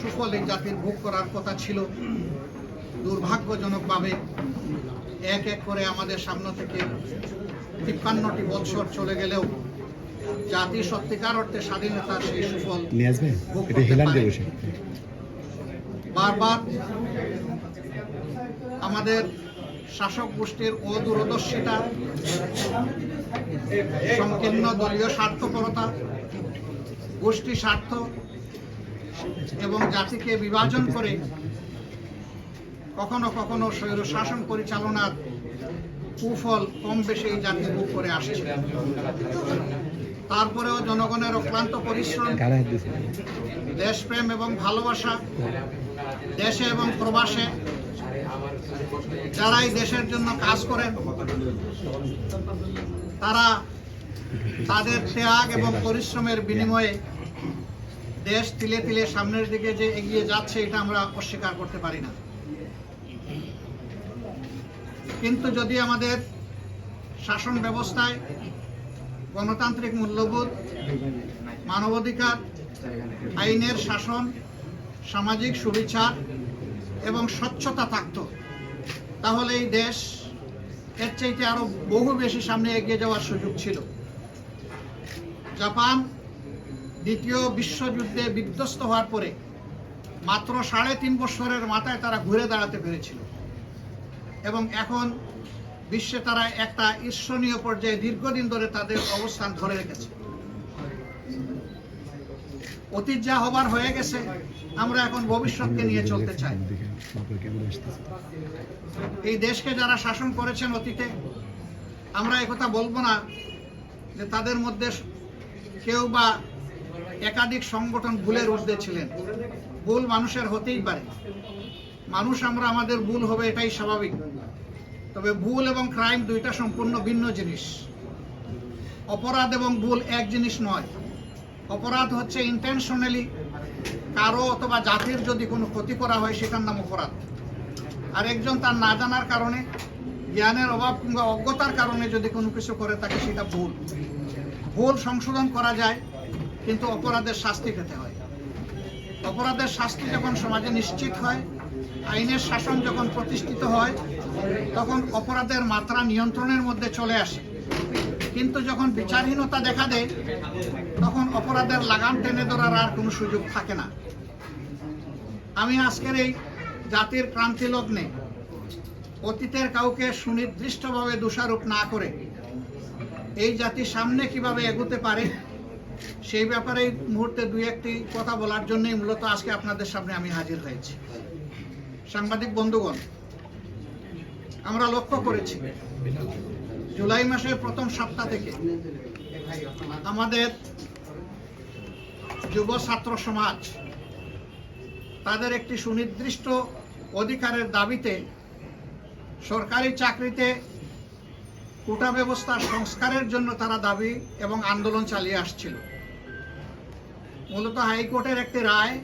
সুফল এই জাতির ভোগ করার কথা ছিল। দুর্ভাগ্যজনকভাবে এক এক করে আমাদের সামনে থেকে তিপ্পান্নটি বৎসর চলে গেলেও জাতি সত্যিকার অর্থে স্বাধীনতার সেই সুফল বারবার আমাদের শাসক গোষ্ঠীর অদূরদর্শিতা সংকীর্ণ দলীয় স্বার্থপরতা গোষ্ঠী স্বার্থ এবং জাতিকে বিভাজন করে কখনো কখনো স্বৈর শাসন পরিচালনার কুফল কম বেশি এই জাতি ভোগ করে আসছে তারপরেও জনগণের অক্লান্ত পরিশ্রম, দেশপ্রেম এবং ভালোবাসা, দেশে এবং প্রবাসে যারাই দেশের জন্য কাজ করেন, তারা তাদের ত্যাগ এবং পরিশ্রমের বিনিময়ে দেশ তিলে তিলে সামনের দিকে যে এগিয়ে যাচ্ছে, এটা আমরা অস্বীকার করতে পারি না। কিন্তু যদি আমাদের শাসন ব্যবস্থায় গণতান্ত্রিক মূল্যবোধ, মানবাধিকার, আইনের শাসন, সামাজিক সুবিচার এবং স্বচ্ছতা থাকত, তাহলে এই দেশ এর চাইতে আরও বহু বেশি সামনে এগিয়ে যাওয়ার সুযোগ ছিল। জাপান দ্বিতীয় বিশ্বযুদ্ধে বিধ্বস্ত হওয়ার পরে মাত্র সাড়ে তিন বছরের মাথায় তারা ঘুরে দাঁড়াতে পেরেছিল। এবং এখন বিশ্বে তারা একটা ঈর্ষণীয় পর্যায়ে দীর্ঘদিন ধরে তাদের অবস্থান ধরে রেখেছে। অতীত যা হবার হয়ে গেছে, আমরা এখন ভবিষ্যৎকে নিয়ে চলতে চাই। এই দেশকে যারা শাসন করেছেন অতীতে, আমরা একথা বলব না যে তাদের মধ্যে কেউ বা একাধিক সংগঠন ভুলের ঊর্ধ্বে ছিলেন। ভুল মানুষের হতেই পারে। মানুষ আমরা, আমাদের ভুল হবে এটাই স্বাভাবিক। তবে ভুল এবং ক্রাইম দুইটা সম্পূর্ণ ভিন্ন জিনিস। অপরাধ এবং ভুল এক জিনিস নয়। অপরাধ হচ্ছে ইন্টেনশনালি কারও অথবা জাতির যদি কোনো ক্ষতি করা হয়, সেটার নাম অপরাধ। আর একজন তার না জানার কারণে, জ্ঞানের অভাব কিংবা অজ্ঞতার কারণে যদি কোনো কিছু করে থাকে সেটা ভুল। ভুল সংশোধন করা যায় কিন্তু অপরাধের শাস্তি পেতে হয়। অপরাধের শাস্তি যখন সমাজে নিশ্চিত হয়, আইনের শাসন যখন প্রতিষ্ঠিত হয়, তখন অপরাধের মাত্রা নিয়ন্ত্রণের মধ্যে চলে আসে। কিন্তু যখন বিচারহীনতা দেখা দেয়, তখন অপরাধের লাগাম টেনে ধরার আর কোনো সুযোগ থাকে না। আমি আজকের এই জাতির ক্রান্তি লগ্নে অতীতের কাউকে সুনির্দিষ্টভাবে দোষারোপ না করে এই জাতি সামনে কীভাবে এগোতে পারে সেই ব্যাপারে মুহূর্তে দুই একটি কথা বলার জন্যই মূলত আজকে আপনাদের সামনে আমি হাজির হয়েছি। সাংবাদিক বন্ধুগণ, আমরা লক্ষ্য করেছি, জুলাই মাসের প্রথম সপ্তাহ থেকে আমাদের যুব ছাত্র সমাজ তাদের একটি সুনির্দিষ্ট অধিকারের দাবিতে সরকারি চাকরিতে কোটা ব্যবস্থার সংস্কারের জন্য তারা দাবি এবং আন্দোলন চালিয়ে আসছিল। মূলত হাইকোর্টের একটি রায়।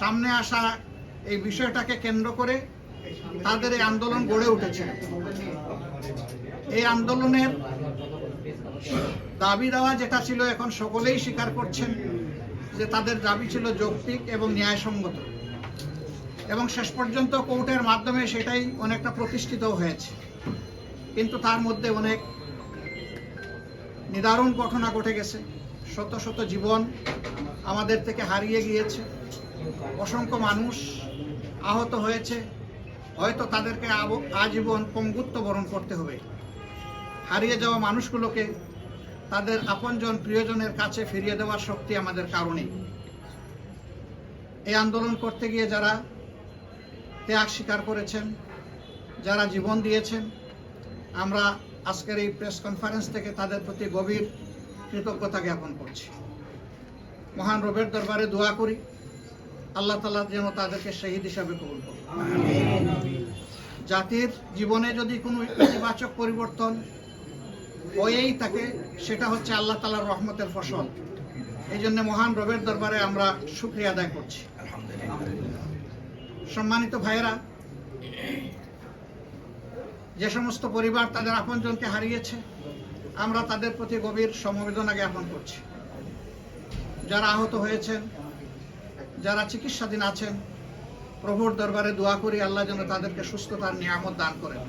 সামনে আসা এই বিষয়টাকে কেন্দ্র করে তাদের এই আন্দোলন গড়ে উঠেছে। এই আন্দোলনের দাবি দেওয়া যেটা ছিল এখন সকলেই স্বীকার করছেন যে তাদের দাবি ছিল যৌক্তিক এবং ন্যায়সঙ্গত। এবং শেষ পর্যন্ত কোর্টের মাধ্যমে সেটাই অনেকটা প্রতিষ্ঠিত হয়েছে। কিন্তু তার মধ্যে অনেক নিদারুণ ঘটনা ঘটে গেছে। শত শত জীবন আমাদের থেকে হারিয়ে গিয়েছে। অসংখ্য মানুষ আহত হয়েছে। হয়তো তাদেরকে আজীবন পঙ্গুত্ব বরণ করতে হবে। হারিয়ে যাওয়া মানুষগুলোকে তাদের আপনজন প্রিয়জনের কাছে ফিরিয়ে দেওয়ার শক্তি আমাদের কারণে। এই আন্দোলন করতে গিয়ে যারা ত্যাগ স্বীকার করেছেন, যারা জীবন দিয়েছেন, আমরা আজকের এই প্রেস কনফারেন্স থেকে তাদের প্রতি গভীর কৃতজ্ঞতা জ্ঞাপন করছি। মহান রবের দরবারে দোয়া করি। আল্লাহ তালা যেন তাদেরকে শহীদ হিসাবে কবুল করুন। জাতির জীবনে যদি কোনো ইতিবাচক পরিবর্তন হয়েই থাকে সেটা হচ্ছে আল্লাহ তালার রহমতের ফসল। এই জন্য মহান রবের দরবারে আমরা শুক্রিয়া আদায় করছি। সম্মানিত ভাইয়েরা যে সমস্ত পরিবার তাদের আপনজনকে হারিয়েছে আমরা তাদের প্রতি গভীর সমবেদনা জ্ঞাপন করছি। যারা আহত হয়েছেন, যারা চিকিৎসাধীন আছেন, প্রভুর দরবারে দোয়া করি আল্লাহ যেন তাদেরকে সুস্থতার নিয়ামত দান করেন।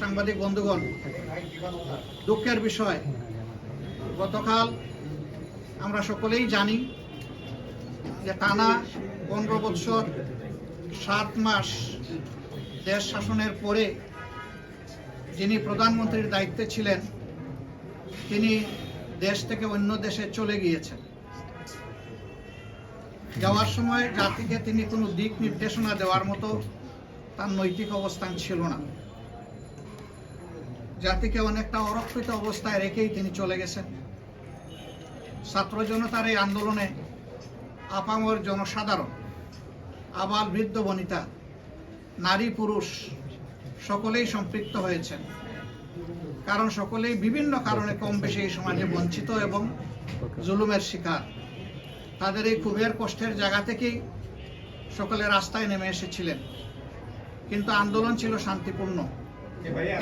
সাংবাদিক বন্ধুগণ, দুঃখের বিষয়, গতকাল আমরা সকলেই জানি যে টানা পনেরো বৎসর সাত মাস দেশ শাসনের পরে যিনি প্রধানমন্ত্রীর দায়িত্বে ছিলেন, তিনি দেশ থেকে অন্য দেশে চলে গিয়েছেন। যাওয়ার সময় জাতিকে তিনি কোনো দিক নির্দেশনা দেওয়ার মতো তার নৈতিক অবস্থান ছিল না। জাতিকে অনেকটা অরক্ষিত অবস্থায় রেখেই তিনি চলে গেছেন। ছাত্র জনতার এই আন্দোলনে আপামর জনসাধারণ আবাল বৃদ্ধ বনিতা, নারী পুরুষ সকলেই সম্পৃক্ত হয়েছেন। কারণ সকলেই বিভিন্ন কারণে কম বেশি এই সমাজে বঞ্চিত এবং জুলুমের শিকার। তাদের এই ক্ষোভের কষ্টের জায়গা থেকেই সকলে রাস্তায় নেমে এসেছিলেন। কিন্তু আন্দোলন ছিল শান্তিপূর্ণ।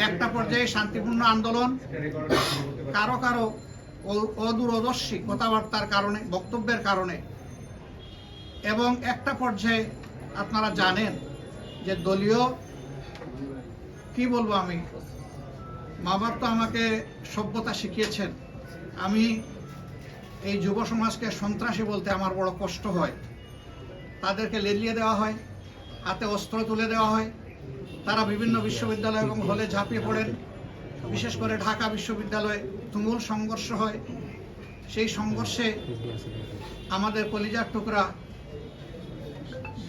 একটা পর্যায়ে শান্তিপূর্ণ আন্দোলন কারও কারও অদূরদর্শী কথাবার্তার কারণে বক্তব্যের কারণে। এবং একটা পর্যায়ে আপনারা জানেন যে দলীয় কি বলব আমি? মা বাপ তো আমাকে সভ্যতা শিখিয়েছেন। আমি এই যুব সমাজকে সন্ত্রাসী বলতে আমার বড় কষ্ট হয়। তাদেরকে লেলিয়ে দেওয়া হয়, হাতে অস্ত্র তুলে দেওয়া হয়। তারা বিভিন্ন বিশ্ববিদ্যালয় এবং হলে ঝাঁপিয়ে পড়েন। বিশেষ করে ঢাকা বিশ্ববিদ্যালয়ে তুমুল সংঘর্ষ হয়। সেই সংঘর্ষে আমাদের কলিজার টুকরা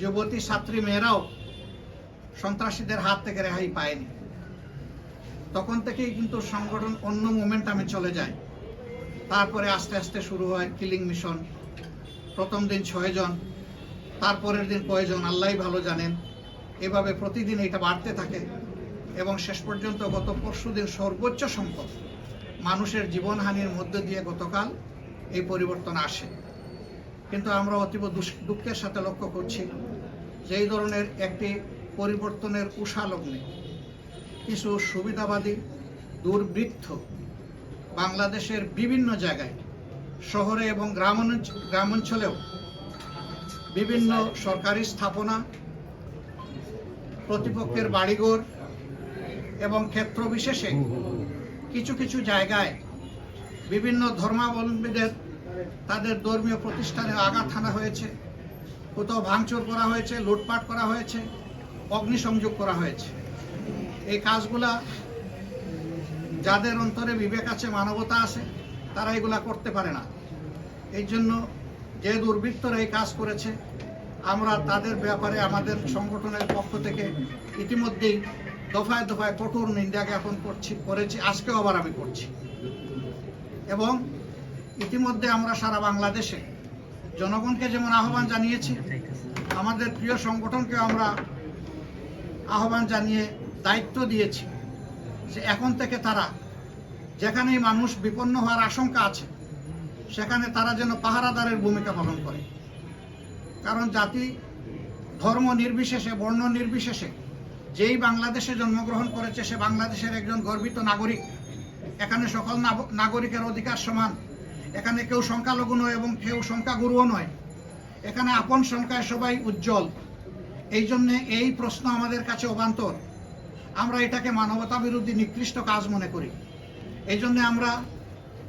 যুবতী, ছাত্রী, মেয়েরাও সন্ত্রাসীদের হাত থেকে রেহাই পায়নি। তখন থেকেই কিন্তু সংগঠন অন্য মোমেন্টামে চলে যায়। তারপরে আস্তে আস্তে শুরু হয় কিলিং মিশন প্রথম দিন ছয়জন তারপরের দিন কয়জন আল্লাহ ভালো জানেন। এভাবে প্রতিদিন এটা বাড়তে থাকে এবং শেষ পর্যন্ত গত পরশু দিন সর্বোচ্চ সংখ্যক মানুষের জীবনহানির মধ্য দিয়ে গতকাল এই পরিবর্তন আসে। কিন্তু আমরা অতীব দুঃখের সাথে লক্ষ্য করছি যে এই ধরনের একটি পরিবর্তনের উষালগ্নে কিছু সুবিধাবাদী, দুর্বৃত্ত বাংলাদেশের বিভিন্ন জায়গায়, শহরে এবং গ্রামাঞ্চ- গ্রামাঞ্চলেও বিভিন্ন সরকারি স্থাপনা, প্রতিপক্ষের বাড়িঘর এবং ক্ষেত্র বিশেষে কিছু কিছু জায়গায় বিভিন্ন ধর্মাবলম্বীদের তাদের ধর্মীয় প্রতিষ্ঠানে আঘাত হানা হয়েছে, কোথাও ভাঙচুর করা হয়েছে, লুটপাট করা হয়েছে, অগ্নিসংযোগ করা হয়েছে। এই কাজগুলা যাদের অন্তরে বিবেক আছে, মানবতা আছে, তারা এগুলা করতে পারে না। এই জন্য যে দুর্বৃত্তরা এই কাজ করেছে, আমরা তাদের ব্যাপারে আমাদের সংগঠনের পক্ষ থেকে ইতিমধ্যেই দফায় দফায় কঠোর নিন্দা জ্ঞাপন করছি, করেছি, আজকেও আবার আমি করছি। এবং ইতিমধ্যে আমরা সারা বাংলাদেশে জনগণকে যেমন আহ্বান জানিয়েছি, আমাদের প্রিয় সংগঠনকে আমরা আহ্বান জানিয়ে দায়িত্ব দিয়েছি। যে এখন থেকে তারা যেখানেই মানুষ বিপন্ন হওয়ার আশঙ্কা আছে, সেখানে তারা যেন পাহারাদারের ভূমিকা পালন করে। কারণ জাতি ধর্ম নির্বিশেষে, বর্ণ নির্বিশেষে যেই বাংলাদেশে জন্মগ্রহণ করেছে, সে বাংলাদেশের একজন গর্বিত নাগরিক। এখানে সকল নাগরিকের অধিকার সমান। এখানে কেউ সংখ্যালঘু নয় এবং কেউ সংখ্যাগুরুও নয়। এখানে আপন সংখ্যায় সবাই উজ্জ্বল। এই জন্যে এই প্রশ্ন আমাদের কাছে অবান্তর। আমরা এটাকে মানবতা বিরোধী নিকৃষ্ট কাজ মনে করি। এই জন্য আমরা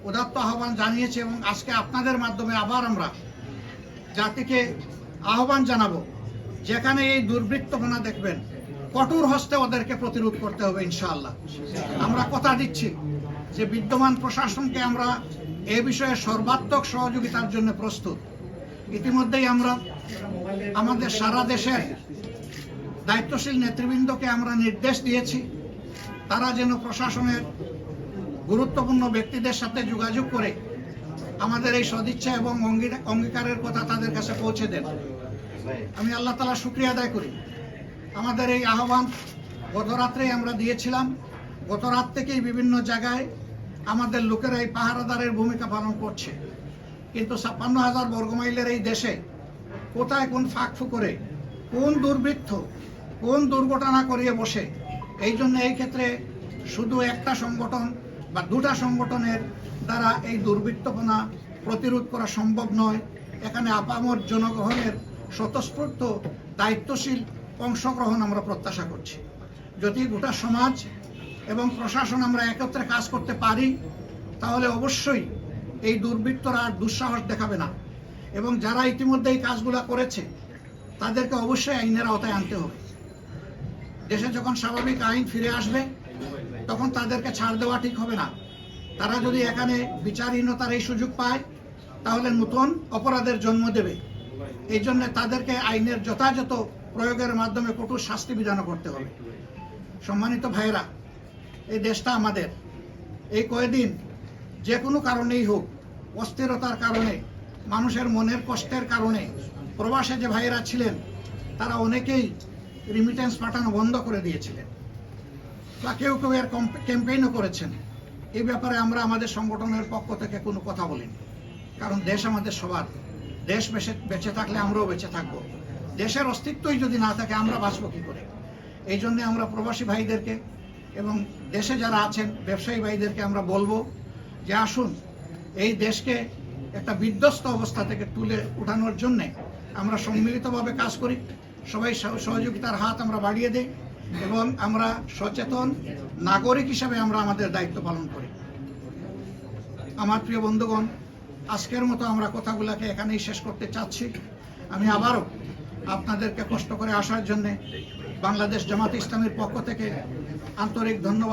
উদাত্ত আহ্বান জানিয়েছি এবং আজকে আপনাদের মাধ্যমে আবার আমরা জাতিকে আহ্বান জানাব, যেখানে এই দুর্বৃত্তপনা দেখবেন, কঠোর হস্তে ওদেরকে প্রতিরোধ করতে হবে ইনশাআল্লাহ। আমরা কথা দিচ্ছি যে বিদ্যমান প্রশাসনকে আমরা এ বিষয়ে সর্বাত্মক সহযোগিতার জন্য প্রস্তুত। ইতিমধ্যেই আমরা আমাদের সারা দেশের দায়িত্বশীল নেতৃবৃন্দকে আমরা নির্দেশ দিয়েছি। তারা যেন প্রশাসনের গুরুত্বপূর্ণ ব্যক্তিদের সাথে যোগাযোগ করে আমাদের এই সদিচ্ছা এবং অঙ্গী- অঙ্গীকারের কথা তাদের কাছে পৌঁছে দেন। আমি আল্লাহ তালা শুক্রিয়া আদায় করি। আমাদের এই আহ্বান গত রাত্রেই আমরা দিয়েছিলাম। গত রাত থেকেই বিভিন্ন জায়গায় আমাদের লোকেরা এই পাহারাদারের ভূমিকা পালন করছে। কিন্তু ছাপ্পান্ন হাজার বর্গমাইলের এই দেশে কোথায় কোন ফাঁক ফুকরে কোন দুর্বৃত্ত কোন দুর্ঘটনা করিয়ে বসে, এই জন্য এই ক্ষেত্রে শুধু একটা সংগঠন বা দুটা সংগঠনের দ্বারা এই দুর্বৃত্তপনা প্রতিরোধ করা সম্ভব নয়। এখানে আপামর জনগণের স্বতঃস্ফূর্ত দায়িত্বশীল অংশগ্রহণ আমরা প্রত্যাশা করছি। যদি গোটা সমাজ এবং প্রশাসন আমরা একত্রে কাজ করতে পারি, তাহলে অবশ্যই এই দুর্বৃত্তরা আর দুঃসাহস দেখাবে না। এবং যারা ইতিমধ্যে এই কাজগুলো করেছে, তাদেরকে অবশ্যই আইনের আওতায় আনতে হবে। দেশে যখন স্বাভাবিক আইন ফিরে আসবে, তখন তাদেরকে ছাড় দেওয়া ঠিক হবে না। তারা যদি এখানে বিচারহীনতার এই সুযোগ পায়, তাহলে নতুন অপরাধের জন্ম দেবে। এই জন্য তাদেরকে আইনের যথাযথ প্রয়োগের মাধ্যমে কঠোর শাস্তি বিধান করতে হবে। সম্মানিত ভাইরা এই দেশটা আমাদের। এই কয়েকদিন যে কোনো কারণেই হোক, অস্থিরতার কারণে, মানুষের মনের কষ্টের কারণে, প্রবাসে যে ভাইয়েরা ছিলেন, তারা অনেকেই রিমিটেন্স পাঠানো বন্ধ করে দিয়েছিলেন। বা কেউ কেউ এর ক্যাম্পেইনও করেছেন। এই ব্যাপারে আমরা আমাদের সংগঠনের পক্ষ থেকে কোনো কথা বলিনি। কারণ দেশ আমাদের সবার। দেশ বেঁচে বেঁচে থাকলে আমরাও বেঁচে থাকব। দেশের অস্তিত্বই যদি না থাকে, আমরা বাঁচবো কী করে? এই জন্যে আমরা প্রবাসী ভাইদেরকে এবং দেশে যারা আছেন, ব্যবসায়ী ভাইদেরকে আমরা বলব যে আসুন, এই দেশকে একটা বিধ্বস্ত অবস্থা থেকে তুলে উঠানোর জন্যে আমরা সম্মিলিতভাবে কাজ করি। সবাই সহ- সহযোগিতার হাত আমরা বাড়িয়ে দিই এবং আমরা সচেতন নাগরিক হিসাবে আমরা আমাদের দায়িত্ব পালন করি। আমার প্রিয় বন্ধুগণ, আজকের মতো আমরা কথাগুলোকে এখানেই শেষ করতে চাচ্ছি। আমি আবারও আপনাদেরকে কষ্ট করে আসার জন্যে বাংলাদেশ জামাত ইসলামের পক্ষ থেকে আন্তরিক ধন্যবাদ